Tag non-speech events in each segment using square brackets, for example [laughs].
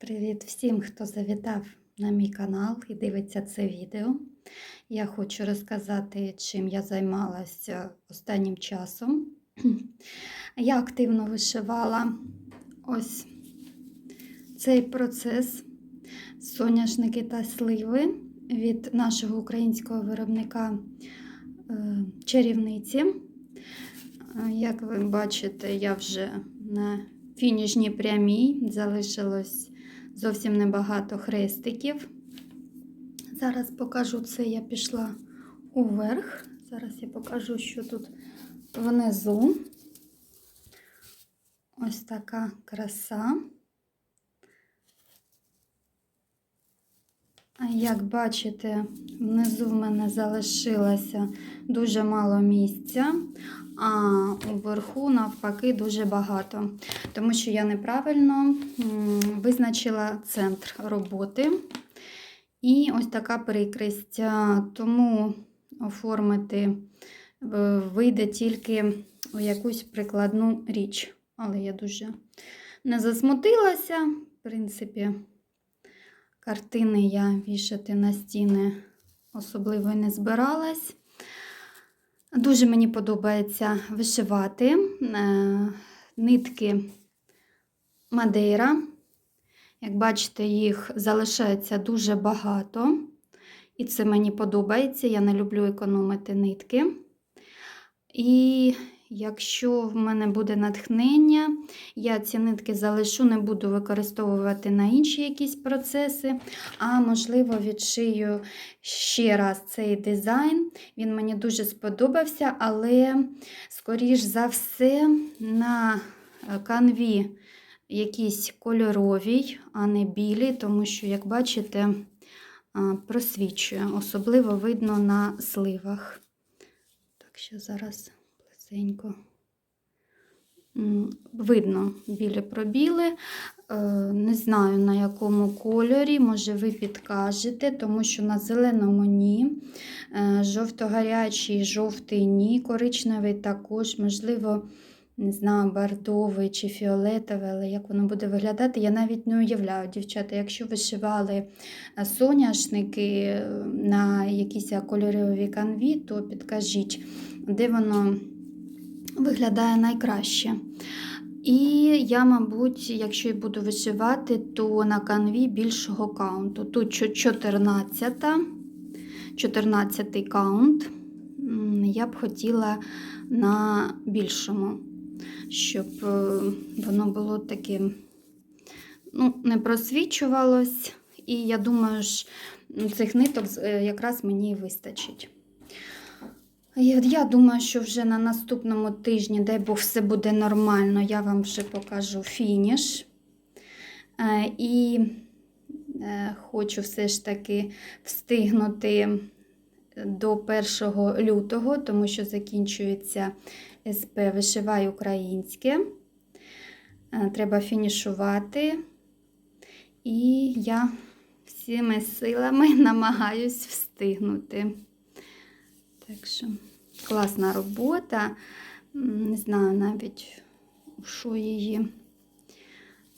Привіт всім, хто завітав на мій канал і дивиться це відео. Я хочу розказати, чим я займалася останнім часом. [clears throat] Я активно вишивала ось цей процес соняшники та сливи від нашого українського виробника е, чарівниці. Е, Як ви бачите, я вже на фінішній прямій залишилось зовсім небагато хрестиків. Зараз покажу це, я пішла уверх. Зараз я покажу, що тут внизу. Ось така краса. Як бачите, внизу в мене залишилося дуже мало місця, а уверху, навпаки, дуже багато. Тому що я неправильно визначила центр роботи. І ось така прикрість. Тому оформити вийде тільки у якусь прикладну річ. Але я дуже не засмутилася. В принципі, картини я вішати на стіни особливо не збиралась. Дуже мені подобається вишивати е, нитки Мадейра. Як бачите, їх залишається дуже багато. І це мені подобається. Я не люблю економити нитки. І якщо в мене буде натхнення, я ці нитки залишу, не буду використовувати на інші якісь процеси, а можливо відшию ще раз цей дизайн. Він мені дуже сподобався, але, скоріш за все, на канві якісь кольоровій, а не білі, тому що, як бачите, просвічує. Особливо видно на сливах. Так що зараз близенько. М, Видно білі пробіли. Е, Не знаю на якому кольорі, може ви підкажете, тому що на зеленому ні, Е, жовто-гарячий, жовтий ні, коричневий також, можливо, не знаю, бордовий чи фіолетовий, але як воно буде виглядати, я навіть не уявляю, дівчата, якщо вишивали е, соняшники на якійсь кольоровій канві, то підкажіть, де воно виглядає найкраще. І я, мабуть, якщо і буду вишивати, то на канві більшого каунту. Тут 14, 14 каунт. Я б хотіла на більшому, щоб е, воно було таким, ну, не просвічувалось. І я думаю, що цих ниток е, якраз мені вистачить. Я думаю, що вже на наступному тижні, дай Бог, все буде нормально, я вам вже покажу фініш. Е, І е, хочу все ж таки встигнути до 1 лютого, тому що закінчується СП Вишивай українське. Е, Треба фінішувати. І я всіми силами [laughs] намагаюсь встигнути. Так що класна робота. Не знаю навіть, що її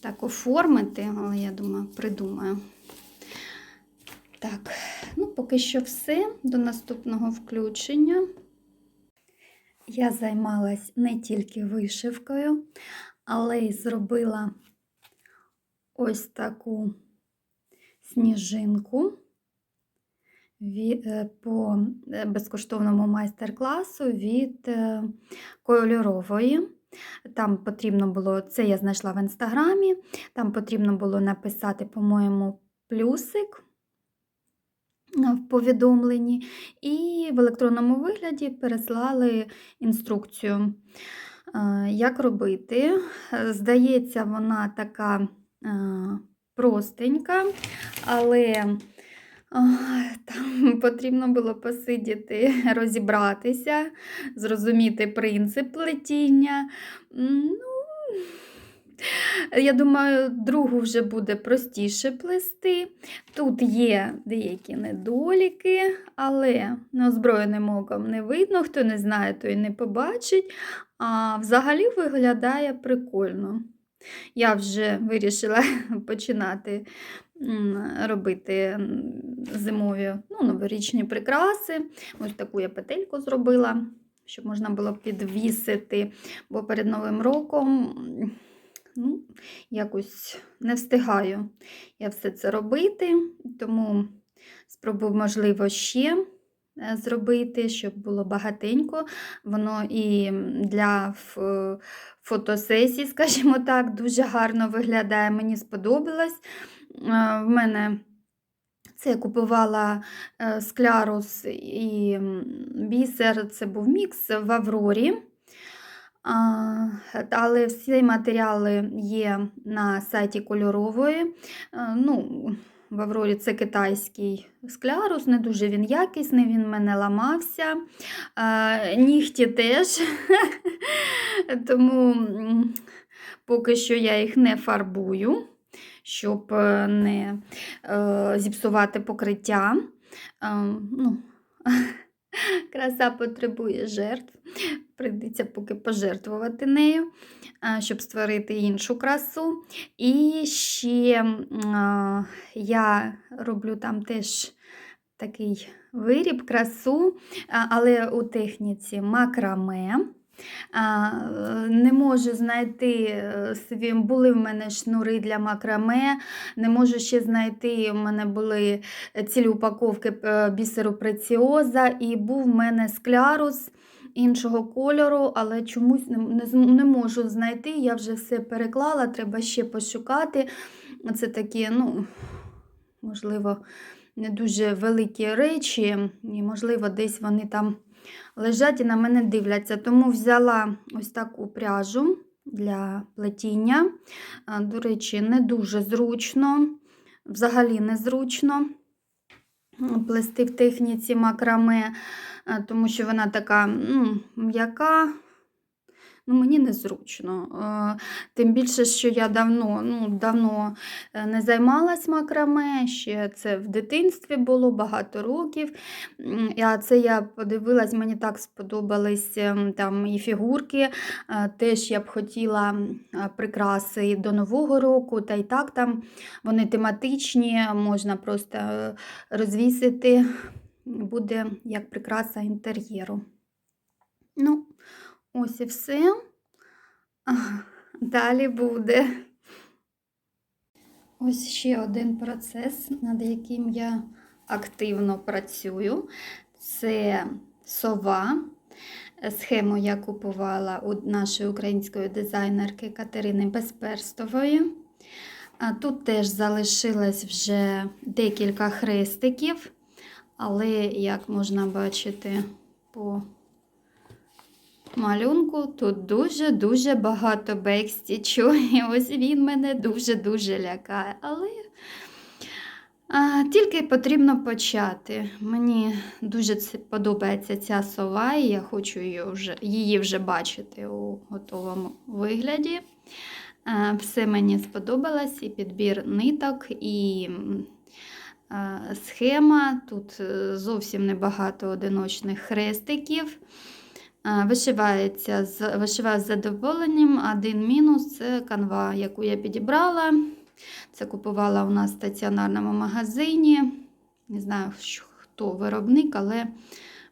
так оформити, але я думаю, придумаю. Так, ну поки що все. До наступного включення. Я займалась не тільки вишивкою, але й зробила ось таку сніжинку по е, безкоштовному майстер-класу від е, кольорової. Там потрібно було, це я знайшла в інстаграмі, там потрібно було написати, по-моєму, плюсик е, в повідомленні, і в електронному вигляді переслали інструкцію, е, як робити. Е, Здається, вона така е, простенька, але Там [laughs] потрібно було посидіти, [laughs] розібратися, зрозуміти принцип плетіння. Ну, [laughs] я думаю, другу вже буде простіше плести. Тут є деякі недоліки, але неозброєним оком не видно, хто не знає, той не побачить. А взагалі виглядає прикольно. я вже вирішила починати робити зимові ну, новорічні прикраси. Ось таку я петельку зробила, щоб можна було підвісити, бо перед Новим роком ну, якось не встигаю я все це робити, тому спробую, можливо, ще е, зробити, щоб було багатенько. Воно і для ф- фотосесій, скажімо так, дуже гарно виглядає. Мені сподобалось. Е, В мене це я купувала е, склярус і бісер. Це був мікс в Аврорі. Але всі матеріали є на сайті кольорової. Е, Ну, в Аврорі це китайський склярус, не дуже він якісний, він в мене ламався. Е, Нігті теж. [laughs] Тому поки що я їх не фарбую, щоб е, не е, зіпсувати покриття. Е, Ну, [laughs] краса потребує жертв. Прийдеться поки пожертвувати нею, щоб створити іншу красу. І ще я роблю там теж такий виріб, красу, але у техніці макраме. Не можу знайти е, свій, були в мене шнури для макраме, не можу ще знайти, у мене були цілі упаковки е, бісеру преціоза, і був в мене склярус іншого кольору, але чомусь не, не можу знайти. Я вже все переклала, треба ще пошукати. Це такі, ну, можливо, не дуже великі речі, і, можливо, десь вони там лежать і на мене дивляться. Тому взяла ось таку пряжу для плетіння. До речі, не дуже зручно, взагалі незручно плести в техніці макраме, тому що вона така ну, м'яка. Ну, мені незручно. Е, Тим більше, що я давно, ну, давно е, не займалась макраме, ще це в дитинстві було багато років. А це я подивилась, мені так сподобались ем, там і фігурки. Е, Теж я б хотіла прикраси до Нового року, та й так там вони тематичні, можна просто розвісити, буде як прикраса інтер'єру. Ну, ось і все. Далі буде. Ось ще один процес, над яким я активно працюю. Це сова. Схему я купувала у нашої української дизайнерки Катерини Безперстової. Тут теж залишилось вже декілька хрестиків, але, як можна бачити по малюнку, тут дуже-дуже багато бекстічу. [laughs] І ось він мене дуже-дуже лякає. Але а, тільки потрібно почати. Мені дуже подобається ця сова, і я хочу її вже, її вже бачити у готовому вигляді. Е, Все мені сподобалось, і підбір ниток, і схема. Тут е, зовсім небагато одиночних хрестиків. Е, Вишивається вишиваю з задоволенням. Один мінус це канва, яку я підібрала. Це купувала у нас в стаціонарному магазині. Не знаю, хто виробник, але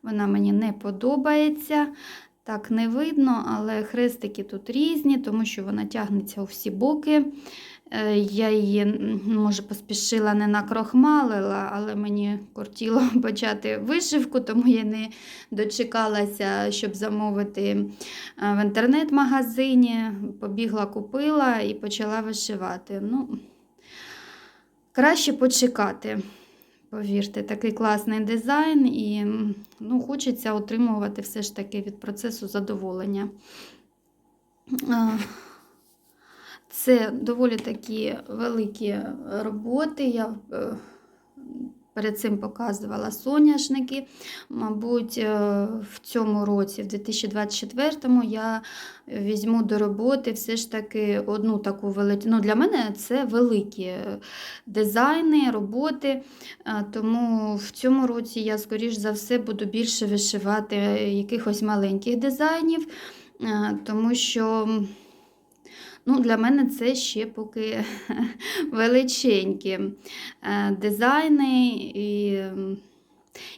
вона мені не подобається. Так не видно, але хрестики тут різні, тому що вона тягнеться у всі боки. Е, Я її, може, поспішила не накрохмалила, але мені кортіло [laughs] почати вишивку, тому я не дочекалася, щоб замовити е, в інтернет-магазині. Побігла, купила і почала вишивати. Ну, краще почекати. Повірте, такий класний дизайн, і ну, хочеться отримувати все ж таки від процесу задоволення. Це доволі такі великі роботи. Я е, перед цим показувала соняшники. Мабуть, е, в цьому році, в 2024-му, я візьму до роботи все ж таки одну таку велику. Ну, для мене це великі е, дизайни, роботи. Тому в цьому році я, скоріш за все, буду більше вишивати якихось маленьких дизайнів, тому що Ну, Для мене це ще поки [laughs] величенькі е, дизайни. І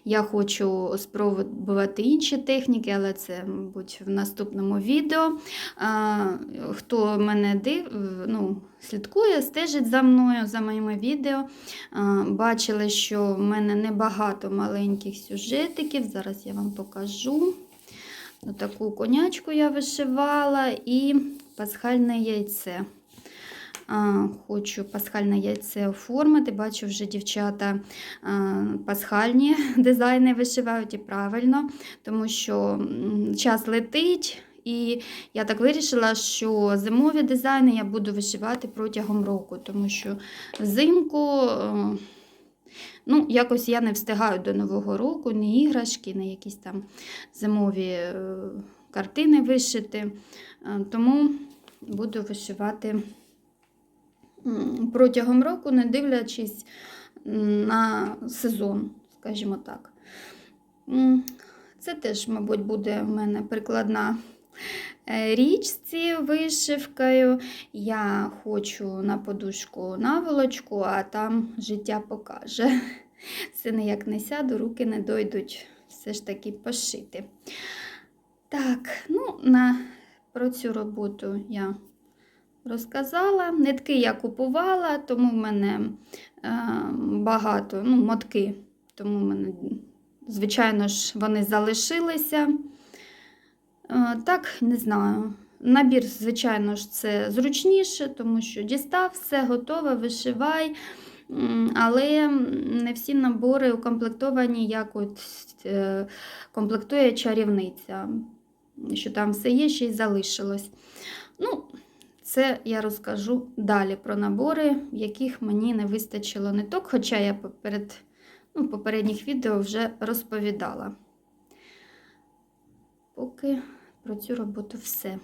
я хочу спробувати інші техніки, але це, мабуть, в наступному відео. Хто мене див, ну, слідкує, стежить за мною, за моїми відео. Бачили, що в мене небагато маленьких сюжетиків. Зараз я вам покажу. Таку конячку я вишивала і пасхальне яйце. Хочу пасхальне яйце оформити. Бачу, вже дівчата пасхальні [laughs] дизайни вишивають і правильно, тому що час летить. І я так вирішила, що зимові дизайни я буду вишивати протягом року, тому що взимку е, ну, якось я не встигаю до Нового року ні іграшки, ні якісь там зимові е, картини вишити. Е, Тому буду вишивати протягом року, не дивлячись на сезон, скажімо так. Це теж, мабуть, буде в мене прикладна е, річ з цією вишивкою. Я хочу на подушку наволочку, а там життя покаже. Це ніяк не сяду, руки не дойдуть все ж таки пошити. Так, ну, на, про цю роботу я розказала. Нитки я купувала, тому в мене е, багато, ну, мотки, тому в мене, звичайно ж, вони залишилися. Е, так, не знаю. Набір, звичайно ж, це зручніше, тому що дістав все готове, вишивай. Але не всі набори укомплектовані, як от е, комплектує чарівниця, що там все є, ще й залишилось. Ну, це я розкажу далі про набори, яких мені не вистачило ниток, хоча я перед, ну, попередніх відео вже розповідала. Поки про цю роботу все.